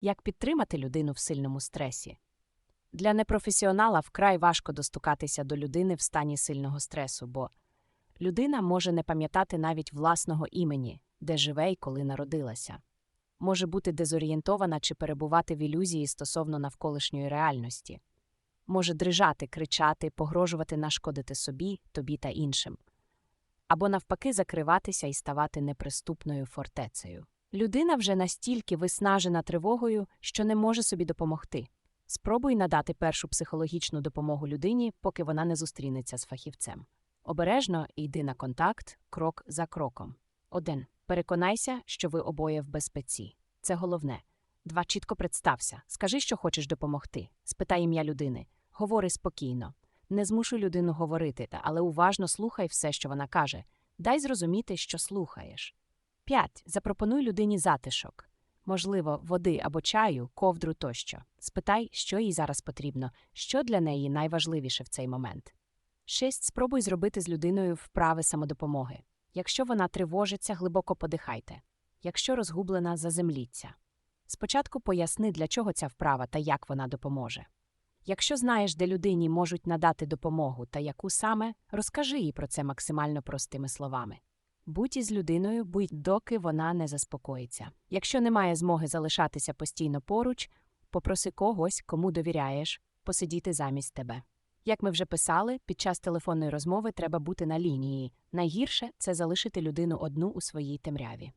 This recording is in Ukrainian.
Як підтримати людину в сильному стресі? Для непрофесіонала вкрай важко достукатися до людини в стані сильного стресу, бо людина може не пам'ятати навіть власного імені, де живе і коли народилася, може бути дезорієнтована чи перебувати в ілюзії стосовно навколишньої реальності, може дрижати, кричати, погрожувати нашкодити собі, тобі та іншим, або навпаки закриватися і ставати неприступною фортецею. Людина вже настільки виснажена тривогою, що не може собі допомогти. Спробуй надати першу психологічну допомогу людині, поки вона не зустрінеться з фахівцем. Обережно йди на контакт крок за кроком. 1. Переконайся, що ви обоє в безпеці. Це головне. 2. Чітко представся. Скажи, що хочеш допомогти. Спитай ім'я людини. Говори спокійно. Не змушуй людину говорити, але уважно слухай все, що вона каже. Дай зрозуміти, що слухаєш. 5. Запропонуй людині затишок. Можливо, води або чаю, ковдру тощо. Спитай, що їй зараз потрібно, що для неї найважливіше в цей момент. 6. Спробуй зробити з людиною вправи самодопомоги. Якщо вона тривожиться, глибоко подихайте. Якщо розгублена, заземліться. Спочатку поясни, для чого ця вправа та як вона допоможе. Якщо знаєш, де людині можуть надати допомогу та яку саме, розкажи їй про це максимально простими словами. Будь із людиною, будь доки вона не заспокоїться. Якщо немає змоги залишатися постійно поруч, попроси когось, кому довіряєш, посидіти замість тебе. Як ми вже писали, під час телефонної розмови треба бути на лінії. Найгірше це залишити людину одну у своїй темряві.